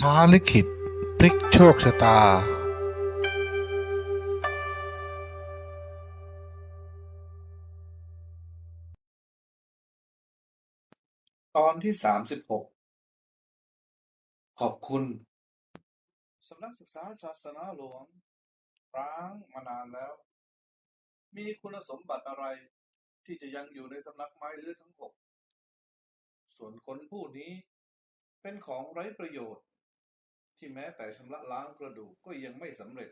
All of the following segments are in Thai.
ท้าลิขิตพลิกโชคชะตา ตอนที่สามสิบหกขอบคุณ สำนักศึกษาศาสนาหลวงร้างมานานแล้ว มีคุณสมบัติอะไรที่จะยังอยู่ในสำนักไม้เลือทั้งหกส่วนคนผู้นี้เป็นของไร้ประโยชน์ ที่แม้แต่ชำระล้างกระดูกก็ยังไม่สำเร็จ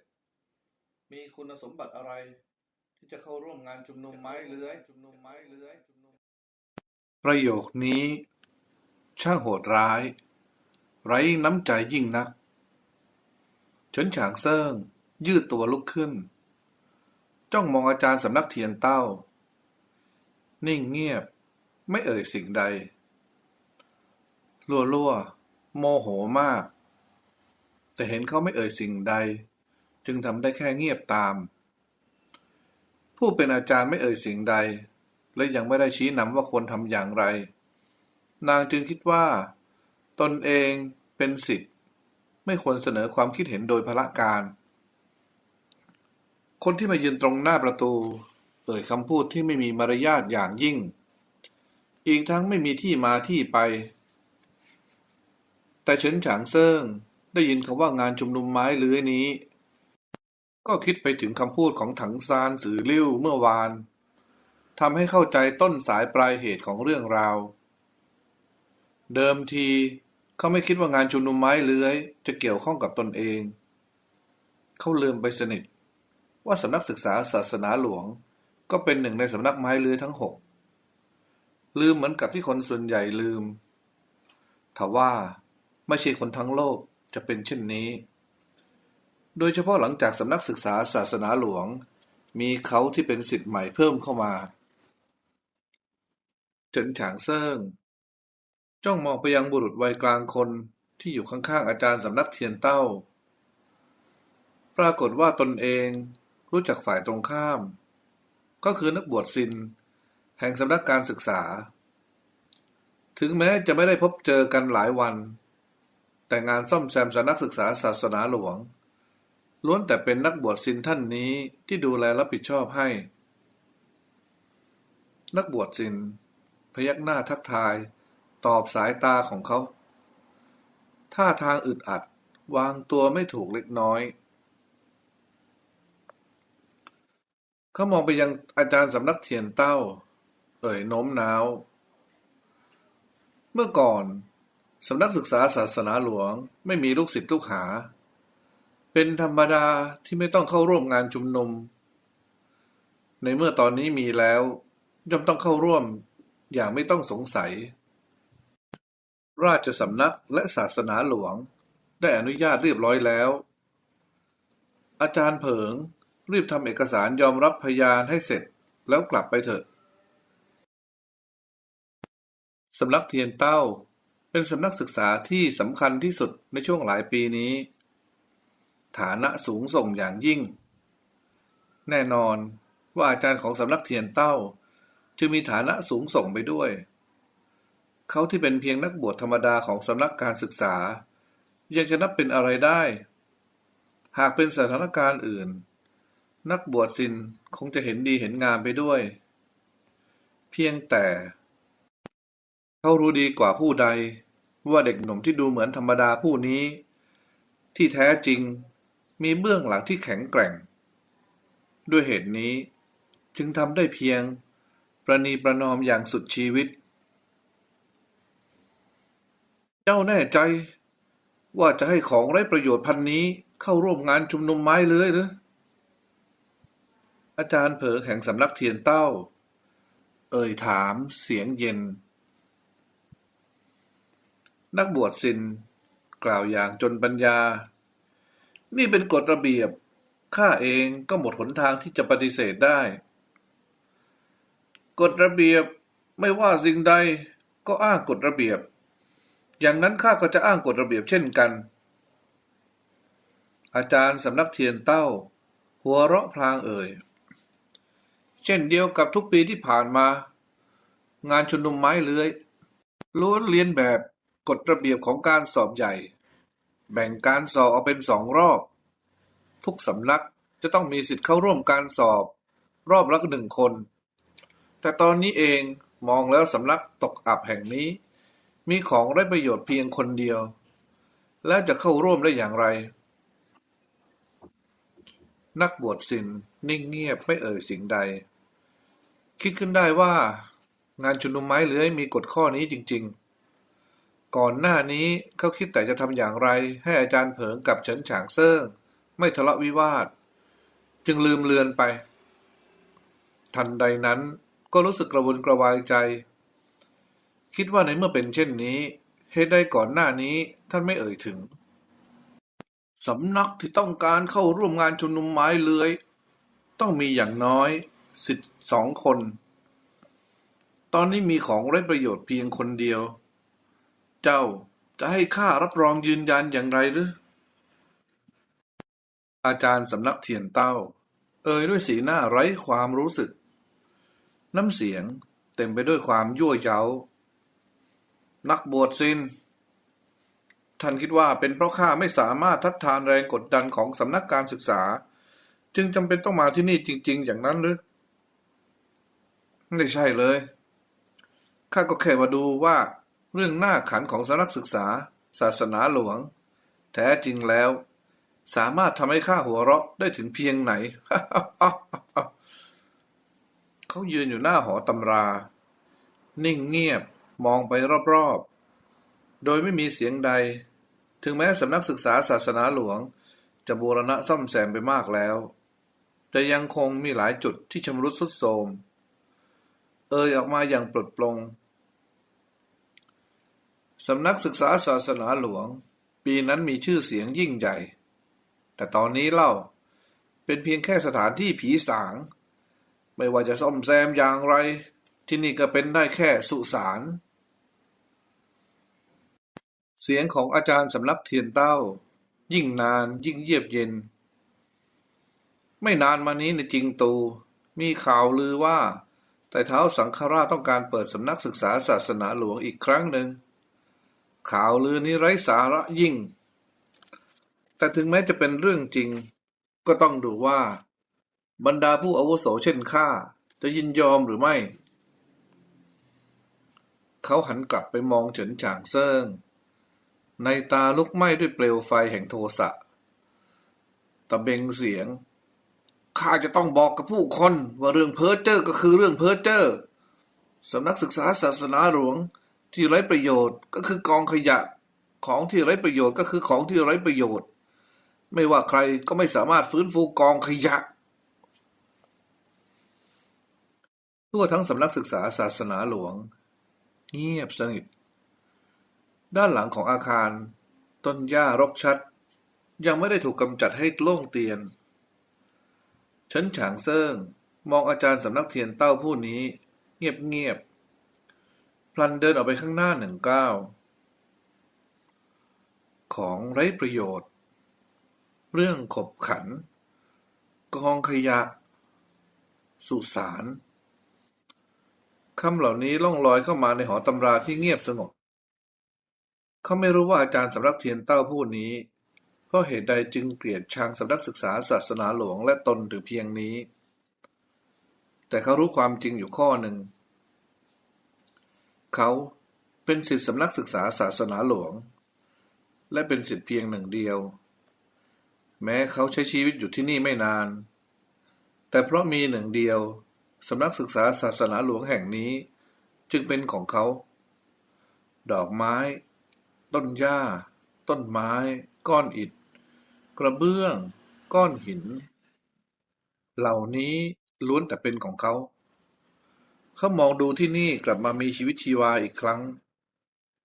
มีคุณสมบัติอะไร ที่จะเข้าร่วมงานชุมนุมไม้เลื้อยชุมนุมไม้เลื้อยชุมนุมประโยคนี้ ช่างโหดร้าย ไร้น้ำใจยิ่งนักเฉินฉางเซิ่ง ยืดตัวลุกขึ้น จ้องมองอาจารย์สำนักเทียนเต้า นิ่งเงียบ ไม่เอ่ยสิ่งใด ลัวลัวๆโมโหมาก แต่เห็นเขาไม่เอ่ยสิ่งใด จึงทำได้แค่เงียบตาม ผู้เป็นอาจารย์ไม่เอ่ยสิ่งใด และยังไม่ได้ชี้นำว่าควรทำอย่างไร นางจึงคิดว่า ตนเองเป็นสิทธิ์ ไม่ควรเสนอความคิดเห็นโดยพละการ คนที่มายืนตรงหน้าประตู เอ่ยคำพูดที่ไม่มีมารยาทอย่างยิ่ง อีกทั้งไม่มีที่มาที่ไป แต่เฉินฉางเซิ่ง ได้ยินคำว่างานชุมนุมไม้เลื้อยนี้ ก็คิดไปถึงคำพูดของถังซานสือลิ่วเมื่อวานทำให้เข้าใจต้นสายปลายเหตุของเรื่องราว เดิมทีเขาไม่คิดว่างานชุมนุมไม้เลื้อย จะเกี่ยวข้องกับตนเอง เขาลืมไปสนิท ว่าสำนักศึกษาศาสนาหลวง ก็เป็นหนึ่งในสำนักไม้เลื้อยทั้งหกลืมเหมือนกับที่คนส่วนใหญ่ลืมทว่าไม่ใช่คนทั้งโลก จะเป็นเช่นนี้ โดยเฉพาะหลังจากสำนักศึกษาศาสนาหลวง มีเขาที่เป็นสิทธิ์ใหม่เพิ่มเข้ามาเฉินฉางเซิ่งจ้องมองไปยังบุรุษวัยกลางคนที่อยู่ข้างๆอาจารย์สำนักเทียนเต้า ปรากฏว่าตนเองรู้จักฝ่ายตรงข้าม ก็คือนักบวชซิน แห่งสำนักการศึกษา ถึงแม้จะไม่ได้พบเจอกันหลายวัน แต่งานซ่อมแซมสนักศึกษาศาสนาหลวง ล้วนแต่เป็นนักบวชซินท่านนี้ที่ดูแลรับผิดชอบให้ นักบวชซินพยักหน้าทักทาย ตอบสายตาของเขา ท่าทางอึดอัดวางตัวไม่ถูกเล็กน้อย เขามองไปยังอาจารย์สำนักเทียนเต้า เอ่ยโน้มน้าว เมื่อก่อน สำนักศึกษาศาสนาหลวงไม่มีลูกศิษย์ลูกหา เป็นธรรมดาที่ไม่ต้องเข้าร่วมงานชุมนุม ในเมื่อตอนนี้มีแล้วย่อมต้องเข้าร่วมอย่างไม่ต้องสงสัย ราชสำนักและศาสนาหลวงได้อนุญาตเรียบร้อยแล้ว อาจารย์เผิงรีบทำเอกสารยอมรับพยานให้เสร็จแล้วกลับไปเถอะสำนักเทียนเต้า เป็นสำนักศึกษาที่สำคัญที่สุดในช่วงหลายปีนี้ ฐานะสูงส่งอย่างยิ่ง แน่นอนว่าอาจารย์ของสำนักเทียนเต้า จึงมีฐานะสูงส่งไปด้วย เขาที่เป็นเพียงนักบวชธรรมดาของสำนักการศึกษา ยังจะนับเป็นอะไรได้ หากเป็นสถานการณ์อื่น นักบวชซินคงจะเห็นดีเห็นงามไปด้วย เพียงแต่ เขารู้ดีกว่าผู้ใด ว่าเด็กหนุ่มที่ดูเหมือนธรรมดาผู้นี้ ที่แท้จริงมีเบื้องหลังที่แข็งแกร่ง ด้วยเหตุนี้จึงทำได้เพียงประนีประนอมอย่างสุดชีวิต เจ้าแน่ใจ ว่าจะให้ของไร้ประโยชน์พันนี้เข้าร่วมงานชุมนุมไม้เลยหรืออาจารย์เผอแห่งสำนักเทียนเต้า เอ่ยถามเสียงเย็น นักบวชซินกล่าวอย่างจนปัญญา นี่เป็นกฎระเบียบ ข้าเองก็หมดหนทางที่จะปฏิเสธได้ กฎระเบียบไม่ว่าสิ่งใดก็อ้างกฎระเบียบ อย่างนั้นข้าก็จะอ้างกฎระเบียบเช่นกัน อาจารย์สำนักเทียนเต้า หัวเราะพลางเอ่ย เช่นเดียวกับทุกปีที่ผ่านมา งานชุมนุมไม้เลื้อยล้วนเลียนแบบ กฎระเบียบของการสอบใหญ่ แบ่งการสอบออกเป็นสองรอบ ทุกสำนักจะต้องมีสิทธิ์เข้าร่วมการสอบ รอบละหนึ่งคน แต่ตอนนี้เองมองแล้วสำนักตกอับแห่งนี้ มีของไร้ประโยชน์เพียงคนเดียว แล้วจะเข้าร่วมได้อย่างไร นักบวชศิลป์นิ่งเงียบไม่เอ่ยสิ่งใด คิดขึ้นได้ว่างานชุมนุมไม้เลื้อยมีกฎข้อนี้จริง ๆ ก่อนหน้านี้เขาคิดแต่จะทำอย่างไร ให้อาจารย์เผิงกับเฉินฉางเซิ่ง ไม่ทะเลาะวิวาท จึงลืมเลือนไป ทันใดนั้นก็รู้สึกกระวนกระวายใจ คิดว่าในเมื่อเป็นเช่นนี้เหตุใดก่อนหน้านี้ท่านไม่เอ่ยถึง สำนักที่ต้องการเข้าร่วมงานชุมนุมไม้เลื้อย ต้องมีอย่างน้อยสิทธิ์สองคน ตอนนี้มีของไร้ประโยชน์เพียงคนเดียว เจ้าจะให้ข้ารับรองยืนยันอย่างไรหรือ อาจารย์สำนักเทียนเต้า เอ่ยด้วยสีหน้าไร้ความรู้สึก น้ำเสียงเต็มไปด้วยความยั่วเย้า นักบวชซินท่านคิดว่าเป็นเพราะข้าไม่สามารถทัดทานแรงกดดันของสำนักการศึกษา จึงจำเป็นต้องมาที่นี่จริง ๆ อย่างนั้นหรือ ไม่ใช่เลย ข้าก็แค่มาดูว่า เรื่องหน้าขันของสำนักศึกษา ศาสนาหลวง แท้จริงแล้ว สามารถทำให้ข้าหัวเราะได้ถึงเพียงไหน เขายืนอยู่หน้าหอตำรา นิ่งเงียบมองไปรอบๆ โดยไม่มีเสียงใด ถึงแม้สำนักศึกษาศาสนาหลวง จะบูรณะซ่อมแซมไปมากแล้ว แต่ยังคงมีหลายจุดที่ชำรุดทรุดโทรม เอ่ยออกมาอย่างปลดปลง สำนักศึกษาศาสนาหลวง ปีนั้นมีชื่อเสียงยิ่งใหญ่ แต่ตอนนี้เล่าเป็นเพียงแค่สถานที่ผีสาง ไม่ว่าจะซ่อมแซมอย่างไร ที่นี่ก็เป็นได้แค่สุสานเสียงของอาจารย์สำนักเทียนเต้า ยิ่งนานยิ่งเยียบเย็น ไม่นานมานี้ในจริงตู มีข่าวลือว่า แต่เท้าสังฆราชต้องการเปิดสำนักศึกษาศาสนาหลวงอีกครั้งหนึ่ง ข่าวลือนี้ไร้สาระยิ่ง แต่ถึงแม้จะเป็นเรื่องจริง ก็ต้องดูว่า บรรดาผู้อาวุโสเช่นข้าจะยินยอมหรือไม่ เขาหันกลับไปมองเฉินฉางเซิง ในตาลุกไหม้ด้วยเปลวไฟแห่งโทสะตะเบงเสียงข้าจะต้องบอกกับผู้คนว่าเรื่องเพ้อเจ้อก็คือเรื่องเพ้อเจ้อสำนักศึกษาศาสนาหลวง ที่ไร้ประโยชน์ก็คือกองขยะของที่ไร้ประโยชน์ก็คือของที่ไร้ประโยชน์ ไม่ว่าใครก็ไม่สามารถฟื้นฟูกองขยะ ทั่วทั้งสำนักศึกษาศาสนาหลวง เงียบสนิท ด้านหลังของอาคาร ต้นหญ้ารกชัด ยังไม่ได้ถูกกำจัดให้โล่งเตียนฉินฉางเซิ่ง มองอาจารย์สำนักเทียนเต้าผู้นี้ เงียบเงียบ ลันเดินออกไปข้างหน้าหนึ่งก้าวของไร้ประโยชน์ เรื่องขบขัน กองขยะ สุสานคำเหล่านี้ล่องลอยเข้ามาในหอตำราที่เงียบสงบ เขาไม่รู้ว่าอาจารย์สำนักเทียนเต้าผู้นี้ เพราะเหตุใดจึงเกลียดชังสำนักศึกษาศาสนาหลวงและตนถึงเพียงนี้ แต่เขารู้ความจริงอยู่ข้อหนึ่ง เขาเป็นศิษย์สำนักศึกษาศาสนาหลวง และเป็นศิษย์เพียงหนึ่งเดียว แม้เขาใช้ชีวิตอยู่ที่นี่ไม่นาน แต่เพราะมีหนึ่งเดียวสำนักศึกษาศาสนาหลวงแห่งนี้ จึงเป็นของเขา ดอกไม้ ต้นหญ้า ต้นไม้ ก้อนอิฐ กระเบื้อง ก้อนหิน เหล่านี้ล้วนแต่เป็นของเขา เขามองดูที่นี่กลับมามีชีวิตชีวาอีกครั้ง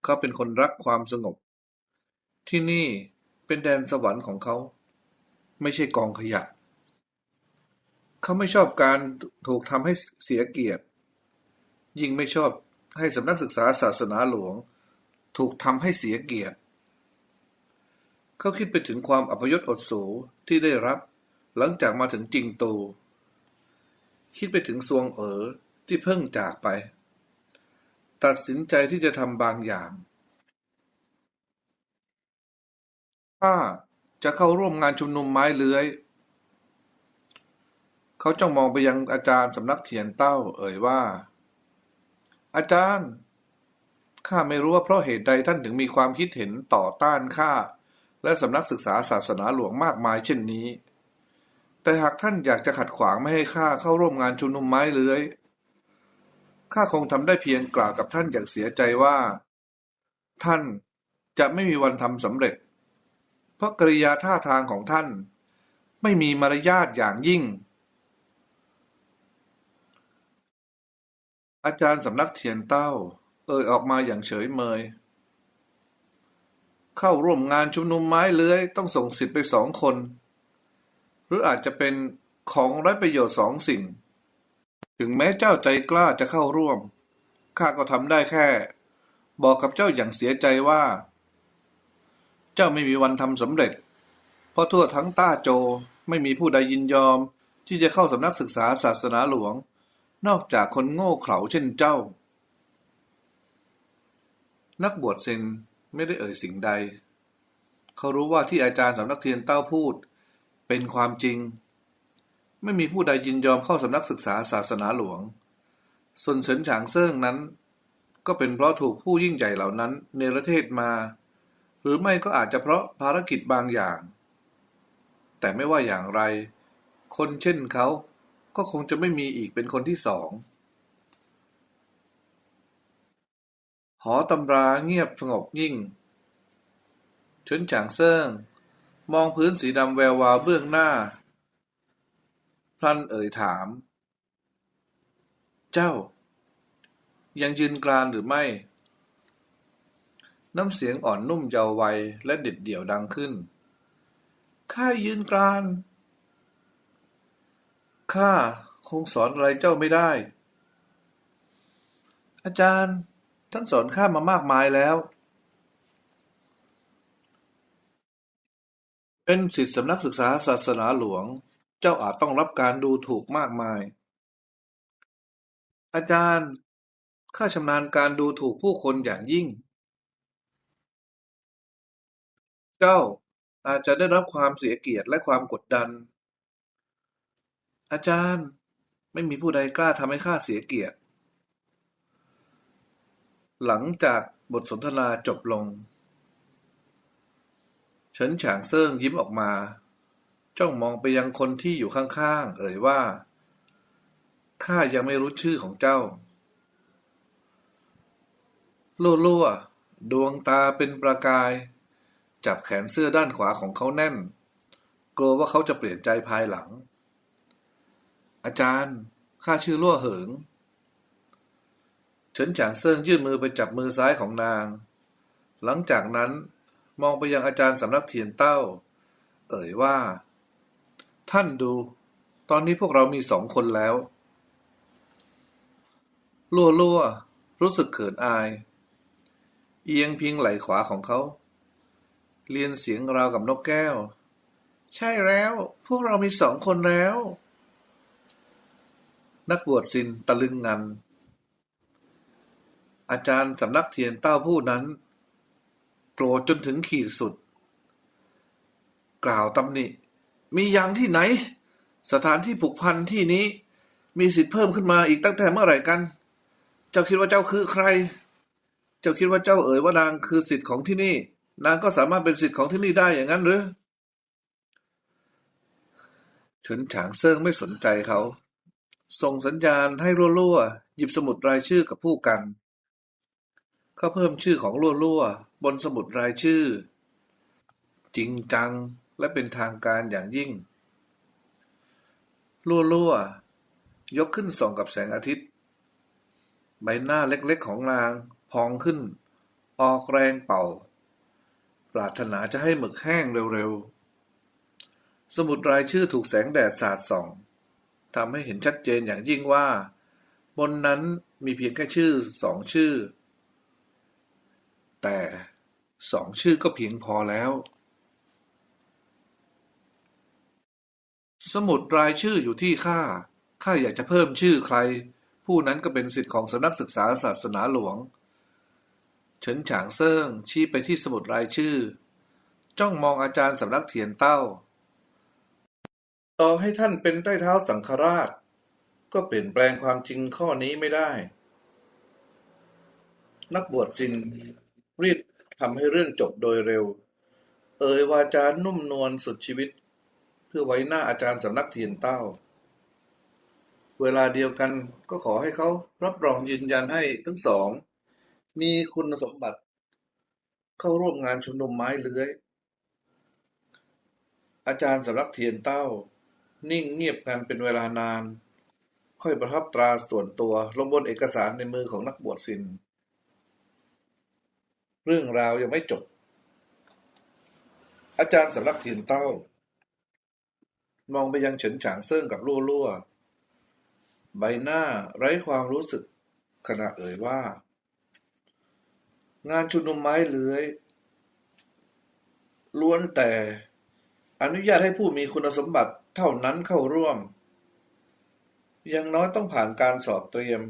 เขาเป็นคนรักความสงบ ที่นี่เป็นแดนสวรรค์ของเขา ไม่ใช่กองขยะ เขาไม่ชอบการถูกทำให้เสียเกียรติ ยิ่งไม่ชอบให้สำนักศึกษาศาสนาหลวง ถูกทำให้เสียเกียรติ เขาคิดไปถึงความอัปยศอดสูที่ได้รับ หลังจากมาถึงจิงตูคิดไปถึงซวงเอ๋อ ที่เพิ่งจากไป ตัดสินใจที่จะทำบางอย่างข้าจะเข้าร่วมงานชุมนุมไม้เลื้อย เขาจ้องมองไปยังอาจารย์สำนักเทียนเต้า เอ่ยว่า อาจารย์ข้าไม่รู้ว่าเพราะเหตุใดท่านถึงมีความคิดเห็นต่อต้านข้าและสำนักศึกษาศาสนาหลวงมากมายเช่นนี้ แต่หากท่านอยากจะขัดขวางไม่ให้ข้าเข้าร่วมงานชุมนุมไม้เลื้อย ข้าคงทำได้เพียงกล่าวกับท่านอย่างเสียใจว่า ท่านจะไม่มีวันทำสำเร็จ เพราะกริยาท่าทางของท่าน ไม่มีมารยาทอย่างยิ่ง อาจารย์สำนักเทียนเต้า เอ่ยออกมาอย่างเฉยเมย เข้าร่วมงานชุมนุมไม้เลื้อยต้องส่งสิทธิ์ไปสองคน หรืออาจจะเป็นของไร้ประโยชน์สองสิ่ง ถึงแม้เจ้าใจกล้าจะเข้าร่วม ข้าก็ทำได้แค่ บอกกับเจ้าอย่างเสียใจว่า เจ้าไม่มีวันทำสำเร็จ เพราะทั่วทั้งต้าโจไม่มีผู้ใดยินยอม ที่จะเข้าสำนักศึกษาศาสนาหลวง นอกจากคนโง่เขลาเช่นเจ้า นักบวชเซนไม่ได้เอ่ยสิ่งใด เขารู้ว่าที่อาจารย์สำนักเทียนเต้าพูด เป็นความจริง ไม่มีผู้ใดยินยอมเข้าสำนักศึกษาศาสนาหลวง ส่วนเฉินฉางเซิ่งนั้น ก็เป็นเพราะถูกผู้ยิ่งใหญ่เหล่านั้นเนรเทศมา หรือไม่ก็อาจจะเพราะภารกิจบางอย่าง แต่ไม่ว่าอย่างไร คนเช่นเขาก็คงจะไม่มีอีกเป็นคนที่สองหอตำราเงียบสงบยิ่งเฉินฉางเซิ่ง มองพื้นสีดำแวววาวเบื้องหน้า พลันเอ่ยถาม เจ้า ยังยืนกรานหรือไม่ น้ำเสียงอ่อนนุ่มเยาว์วัยและเด็ดเดี่ยวดังขึ้น ข้ายืนกราน ข้าคงสอนอะไรเจ้าไม่ได้ อาจารย์ท่านสอนข้ามามากมายแล้ว เป็นศิษย์สำนักศึกษาศาสนาหลวง เจ้าอาจต้องรับการดูถูกมากมาย อาจารย์ ข้าชำนาญการดูถูกผู้คนอย่างยิ่ง เจ้าอาจจะได้รับความเสียเกียรติและความกดดัน อาจารย์ไม่มีผู้ใดกล้าทำให้ข้าเสียเกียรติ หลังจากบทสนทนาจบลง เฉินฉางเซิ่งยิ้มออกมา จ้องมองไปยังคนที่อยู่ข้างๆ เอ่ยว่า ข้ายังไม่รู้ชื่อของเจ้าลั่วลั่วๆดวงตาเป็นประกาย จับแขนเสื้อด้านขวาของเขาแน่น กลัวว่าเขาจะเปลี่ยนใจภายหลัง อาจารย์ ข้าชื่อลั่วเหิงเฉินฉางเซิ่งยื่นมือไปจับมือซ้ายของนาง หลังจากนั้นมองไปยังอาจารย์สำนักเทียนเต้า เอ่ยว่า ท่านดู ตอนนี้พวกเรามีสองคนแล้ว ลั่วลั่วรู้สึกเขินอาย เอียงพิงไหล่ขวาของเขา เรียนเสียงราวกับนกแก้ว ใช่แล้ว พวกเรามีสองคนแล้ว นักบวชซินตะลึงงัน อาจารย์สำนักเทียนเต้าผู้นั้นโกรธจนถึงขีดสุด กล่าวตำหนิ มีอย่างที่ไหน สถานที่ผูกพันที่นี้ มีสิทธิ์เพิ่มขึ้นมาอีกตั้งแต่เมื่อไหร่กัน เจ้าคิดว่าเจ้าคือใคร เจ้าคิดว่าเจ้าเอ๋ยว่านางคือสิทธิ์ของที่นี่ นางก็สามารถเป็นสิทธิ์ของที่นี่ได้อย่างนั้นหรือเฉินฉางเซิงไม่สนใจเขา ส่งสัญญาณให้รั่วๆหยิบสมุดรายชื่อกับผู้กัน เขาเพิ่มชื่อของรั่วๆบนสมุดรายชื่อ จริงจัง และเป็นทางการอย่างยิ่ง รั่วๆ ยกขึ้นส่องกับแสงอาทิตย์ ใบหน้าเล็กๆของนางพองขึ้น ออกแรงเป่า ปรารถนาจะให้หมึกแห้งเร็วๆ สมุดรายชื่อถูกแสงแดดสาดส่องทำให้เห็นชัดเจนอย่างยิ่งว่า บนนั้นมีเพียงแค่ชื่อสองชื่อ แต่สองชื่อก็เพียงพอแล้ว สมุดรายชื่ออยู่ที่ข้า ข้าอยากจะเพิ่มชื่อใคร ผู้นั้นก็เป็นสิทธิ์ของสำนักศึกษาศาสนาหลวง เฉินฉางเซิ่งชี้ไปที่สมุดรายชื่อ จ้องมองอาจารย์สำนักเทียนเต้าต่อให้ท่านเป็นใต้เท้าสังฆราช ก็เปลี่ยนแปลงความจริงข้อนี้ไม่ได้ นักบวชซินรีบทำให้เรื่องจบโดยเร็ว เอ่ยวาจานุ่มนวลสุดชีวิต พื่อไว้หน้าอาจารย์สำนักเทียนเต้า เวลาเดียวกันก็ขอให้เขารับรองยืนยันให้ทั้งสอง มีคุณสมบัติ เข้าร่วมงานชุมนุมไม้เลื้อย อาจารย์สำนักเทียนเต้า นิ่งเงียบกันเป็นเวลานาน ค่อยประทับตราส่วนตัวลงบนเอกสารในมือของนักบวชซินเรื่องราวยังไม่จบ อาจารย์สำนักเทียนเต้า มองไปยังเฉินฉางเซิ่งกับลั่วลั่วๆใบหน้าไร้ความรู้สึกขณะเอ่ยว่า งานชุมนุมไม้เลื้อย ล้วนแต่ อนุญาตให้ผู้มีคุณสมบัติเท่านั้นเข้าร่วมย่างน้อยต้องผ่านการสอบเตรียม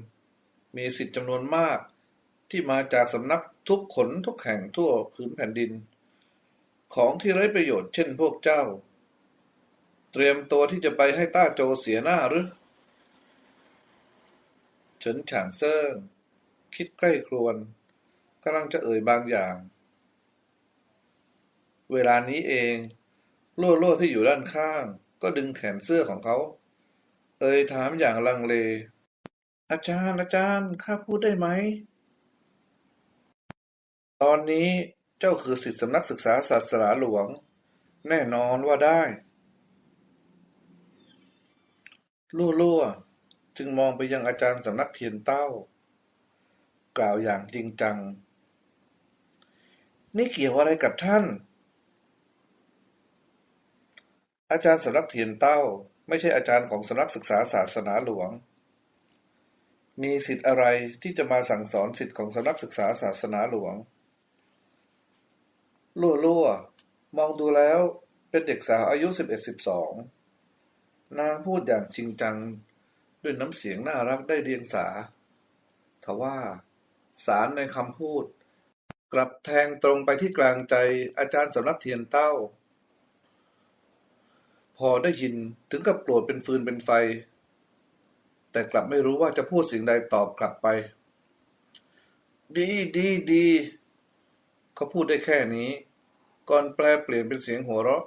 มีสิทธิ์จำนวนมากที่มาจากสำนักทุกขนทุกแห่งทั่วพื้นแผ่นดิน ของที่ไร้ประโยชน์เช่นพวกเจ้า เตรียมตัวที่จะไปให้ต้าโจเสียหน้าหรือเฉินฉางเซิ่งคิดใกล้ครวนกำลังจะเอ่ยบางอย่าง เวลานี้เองโล่โล่ที่อยู่ด้านข้าง ก็ดึงแขนเสื้อของเขา เอ่ยถามอย่างลังเล อาจารย์อาจารย์ข้าพูดได้ไหม ตอนนี้เจ้าคือศิษย์สำนักศึกษาศาสนาหลวง แน่นอนว่าได้ รั่วๆ จึงมองไปยังอาจารย์สำนักเทียนเต้า กล่าวอย่างจริงจัง นี่เกี่ยวอะไรกับท่าน อาจารย์สำนักเทียนเต้า ไม่ใช่อาจารย์ของสำนักศึกษาศาสนาหลวง มีสิทธิ์อะไรที่จะมาสั่งสอนสิทธิ์ของสำนักศึกษาศาสนาหลวงรั่วๆ มองดูแล้วเป็นเด็กสาวอายุ 11-12 นางพูดอย่างจริงจัง ด้วยน้ำเสียงน่ารักได้เรียงสา ทว่าสารในคำพูด กลับแทงตรงไปที่กลางใจอาจารย์สำนักเทียนเต้า พอได้ยินถึงกับโกรธเป็นฟืนเป็นไฟ แต่กลับไม่รู้ว่าจะพูดสิ่งใดตอบกลับไป ดีดีดี เขาพูดได้แค่นี้ ก่อนแปลเปลี่ยนเป็นเสียงหัวเราะ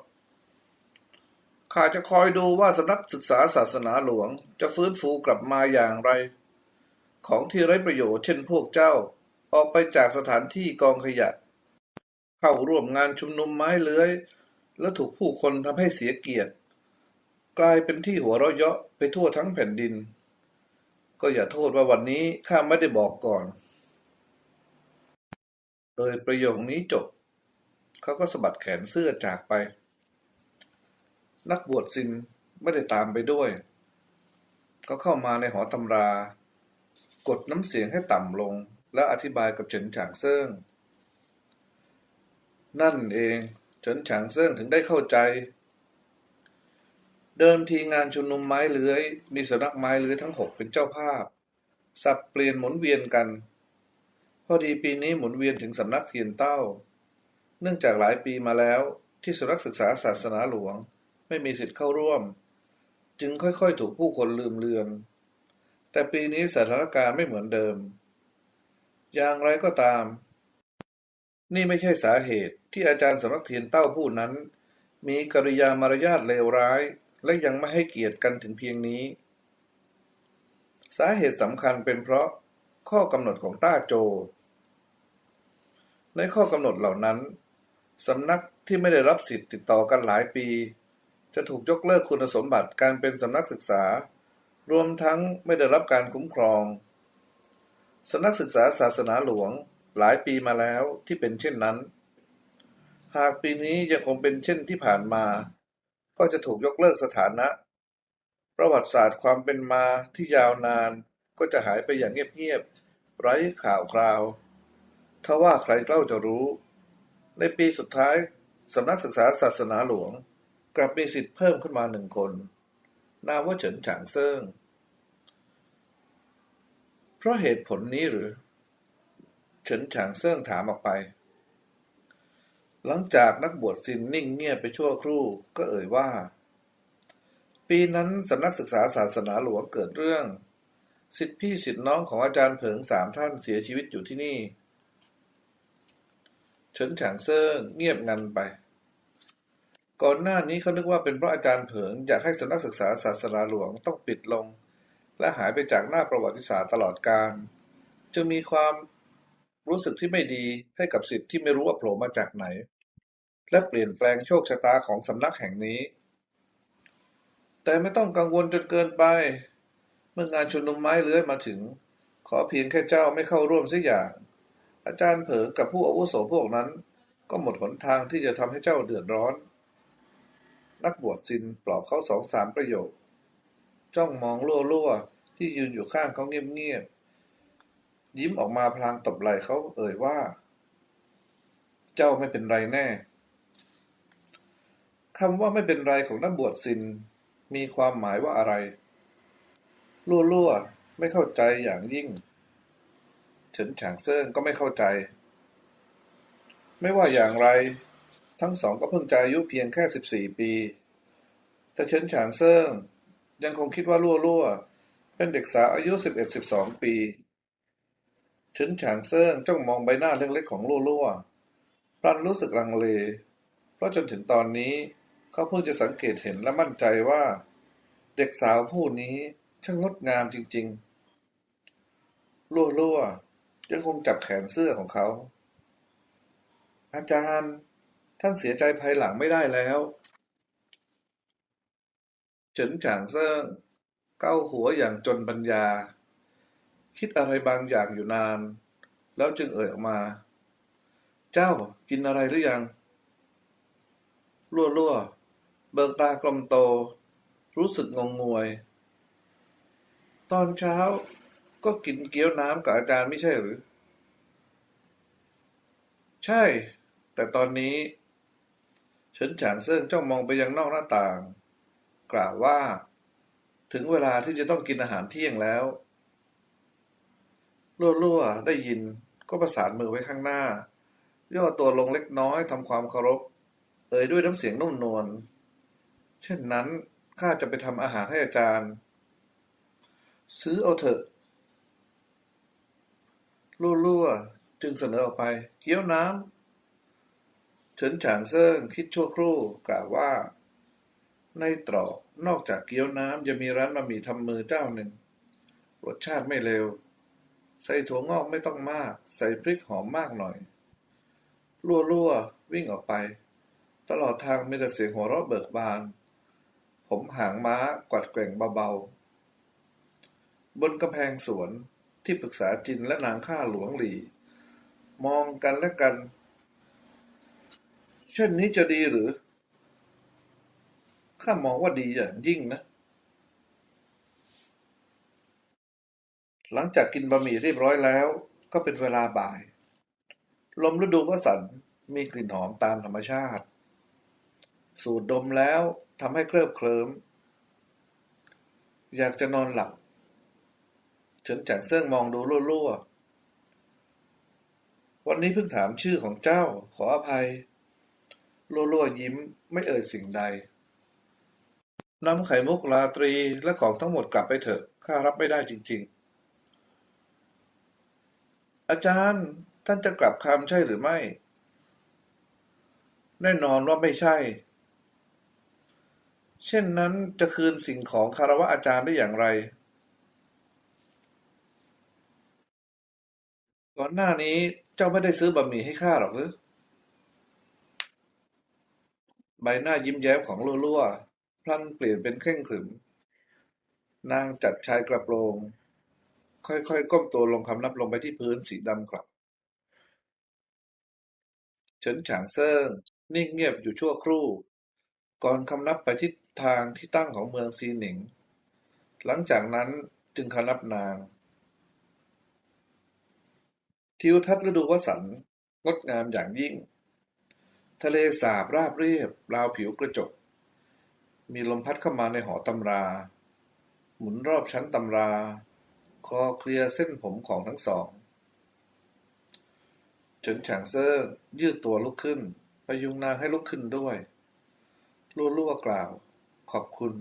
ข้าจะคอยดูว่าสำนักศึกษาศาสนาหลวงจะฟื้นฟูกลับมาอย่างไร ของที่ไร้ประโยชน์เช่นพวกเจ้า ออกไปจากสถานที่กองขยะ เข้าร่วมงานชุมนุมไม้เลื้อย แล้วถูกผู้คนทำให้เสียเกียรติ กลายเป็นที่หัวเราะเยาะไปทั่วทั้งแผ่นดิน ก็อย่าโทษว่าวันนี้ข้าไม่ได้บอกก่อน เอ่ยประโยคนี้จบ เขาก็สะบัดแขนเสื้อจากไป นักบวชซินไม่ได้ตามไปด้วย เขาเข้ามาในหอตำรา กดน้ำเสียงให้ต่ำลง แล้วอธิบายกับเฉินฉางเซิ่ง นั่นเอง เฉินฉางเซิ่งถึงได้เข้าใจ เดิมทีงานชุมนุมไม้เลื้อย มีสำนักไม้เลื้อยทั้งหกเป็นเจ้าภาพ สับเปลี่ยนหมุนเวียนกัน พอดีปีนี้หมุนเวียนถึงสำนักเทียนเต้า เนื่องจากหลายปีมาแล้วที่สำนักศึกษาศาสนาหลวง ไม่มีสิทธิ์เข้าร่วม จึงค่อยๆ ถูกผู้คนลืมเลือน แต่ปีนี้สถานการณ์ไม่เหมือนเดิม อย่างไรก็ตาม นี่ไม่ใช่สาเหตุที่อาจารย์สำนักเทียนเต้าผู้นั้น มีกริยามารยาทเลวร้าย และยังไม่ให้เกียรติกันถึงเพียงนี้ สาเหตุสำคัญเป็นเพราะข้อกำหนดของต้าโจ ในข้อกำหนดเหล่านั้นสำนักที่ไม่ได้รับสิทธิ์ติดต่อกันหลายปี จะถูกยกเลิกคุณสมบัติการเป็นสำนักศึกษา รวมทั้งไม่ได้รับการคุ้มครองสำนักศึกษาศาสนาหลวงหลายปีมาแล้วที่เป็นเช่นนั้น หากปีนี้ยังคงเป็นเช่นที่ผ่านมา ก็จะถูกยกเลิกสถานะ ประวัติศาสตร์ความเป็นมาที่ยาวนานก็จะหายไปอย่างเงียบๆไร้ข่าวคราวถ้าว่าใครเล่าจะรู้ ในปีสุดท้ายสำนักศึกษาศาสนาหลวง กลับมีสิทธิ์เพิ่มขึ้นมาหนึ่งคน นามว่าเฉินฉางเซิงเพราะเหตุผลนี้หรือ เฉินฉางเซิ่งถามออกไป หลังจากนักบวชซินนิ่งเงียบไปชั่วครู่ก็เอ่ยว่า ปีนั้นสำนักศึกษาศาสนาหลวงเกิดเรื่อง สิทธิพี่สิทธิน้องของอาจารย์เผิงสามท่านเสียชีวิตอยู่ที่นี่ เฉินฉางเซิ่งเงียบงันไป ก่อนหน้านี้เขานึกว่าเป็นเพราะอาจารย์เผิงอยากให้สำนักศึกษาศาสนาหลวงต้องปิดลง และหายไปจากหน้าประวัติศาสตร์ตลอดกาลจึงมีความรู้สึกที่ไม่ดีให้กับสิทธิ์ที่ไม่รู้ว่าโผล่มาจากไหน และเปลี่ยนแปลงโชคชะตาของสำนักแห่งนี้ แต่ไม่ต้องกังวลจนเกินไป เมื่องานชุมนุมไม้เลื้อยมาถึง ขอเพียงแค่เจ้าไม่เข้าร่วมสักอย่าง อาจารย์เผิงกับผู้อาวุโสพวกนั้น ก็หมดหนทางที่จะทำให้เจ้าเดือดร้อน นักบวชซินปลอบเขาสองสามประโยค จ้องมองลั่วๆ ที่ยืนอยู่ข้างเขาเงียบๆ ยิ้มออกมาพลางตบไหล่เขาเอ่ยว่า เจ้าไม่เป็นไรแน่คำว่าไม่เป็นไรของนักบวชซิน มีความหมายว่าอะไรลั่วๆ ไม่เข้าใจอย่างยิ่ง เฉินฉางเซิ่งก็ไม่เข้าใจ ไม่ว่าอย่างไร ทั้งสองก็เพิ่งจะอายุเพียงแค่สิบสี่ปี แต่เฉินฉางเซิ่งยังคงคิดว่าลั่วๆ เป็นเด็กสาวอายุสิบเอ็ดสิบสองปีเฉินฉางเซิ่งจ้องมองใบหน้าเล็กๆของลั่วๆพลันรู้สึกลังเล เพราะจนถึงตอนนี้เขาเพิ่งจะสังเกตเห็นและมั่นใจว่า เด็กสาวผู้นี้ช่างงดงามจริงๆลั่วๆยังคงจับแขนเสื้อของเขา อาจารย์ ท่านเสียใจภายหลังไม่ได้แล้วเฉินฉางเซิ่งเก้าหัวอย่างจนปัญญา คิดอะไรบางอย่างอยู่นาน แล้วจึงเอ่ยออกมา เจ้ากินอะไรหรือยังลั่วๆเบิกตากลมโต รู้สึกงงงวย ตอนเช้าก็กินเกี๊ยวน้ำกับอาจารย์ไม่ใช่หรือ ใช่ แต่ตอนนี้ เฉินฉางเซิ่งจ้องมองไปยังนอกหน้าต่าง กล่าวว่า ถึงเวลาที่จะต้องกินอาหารเที่ยงแล้วลั่วๆได้ยินก็ประสานมือไว้ข้างหน้า ย่อตัวลงเล็กน้อยทำความเคารพ เอ่ยด้วยน้ำเสียงนุ่มนวลเช่นนั้นข้าจะไปทำอาหารให้อาจารย์ ซื้อเอาเถอะลั่วๆจึงเสนอออกไป เกี๊ยวน้ำ เฉินฉางเซิ่งคิดชั่วครู่กล่าวว่า ในตรอกนอกจากเกี๊ยวน้ำยังมีร้านบะหมี่ทำมือเจ้าหนึ่ง รสชาติไม่เลวใส่ถั่วงอกไม่ต้องมาก ใส่พริกหอมมากหน่อย ลั่วๆ วิ่งออกไป ตลอดทางมีแต่เสียงหัวเราะเบิกบาน ผมหางม้ากวัดแกว่งเบาๆ บนกำแพงสวนที่ปรึกษาจินและนางข้าหลวงหลี มองกันและกัน ช่นนี้จะดีหรือ ข้ามองว่าดีอย่างยิ่งนะ หลังจากกินบะหมี่เรียบร้อยแล้ว ก็เป็นเวลาบ่าย ลมฤดูวสันต์มีกลิ่นหอมตามธรรมชาติ สูดดมแล้วทำให้เคลิบเคลิ้ม อยากจะนอนหลับฉินจางเซิ่งมองดูลั่วๆวันนี้เพิ่งถามชื่อของเจ้าขออภัย ลั่วๆยิ้มไม่เอ่ยสิ่งใดนำไข่มุกราตรีและของทั้งหมดกลับไปเถอะข้ารับไม่ได้จริง ๆ อาจารย์ท่านจะกลับคำใช่หรือไม่ แน่นอนว่าไม่ใช่ เช่นนั้นจะคืนสิ่งของคารวะอาจารย์ได้อย่างไร ก่อนหน้านี้เจ้าไม่ได้ซื้อบะหมี่ให้ข้าหรอกหรือ ใบหน้ายิ้มแย้มของลัวๆพลันเปลี่ยนเป็นเคร่งขรึม นางจัดชายกระโปรง ค่อยๆ ก้มตัวลงคำนับลงไปที่พื้นสีดำกลับ เฉินฉางเซิ่งนิ่งเงียบอยู่ชั่วครู่ ก่อนคำนับไปทิศทางที่ตั้งของเมืองซีหนิง หลังจากนั้นจึงคำนับนาง ทิวทัศน์ฤดูวสันต์งดงามอย่างยิ่ง ทะเลสาบราบเรียบ ราวผิวกระจก มีลมพัดเข้ามาในหอตำรา หมุนรอบชั้นตำราคลอเคลียเส้นผมของทั้งสองเฉินฉางเซิ่งยืดตัวลุกขึ้นพยุงนางให้ลุกขึ้นด้วยลู่ล่วกล่าว ขอบคุณ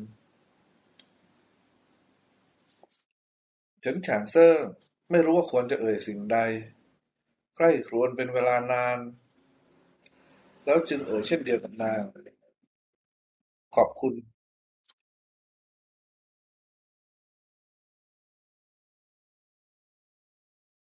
เฉินฉางเซิ่งไม่รู้ว่าควรจะเอ่ยสิ่งใด ใกล้ครวนเป็นเวลานาน แล้วจึงเอ่ยเช่นเดียวกับนาง ขอบคุณ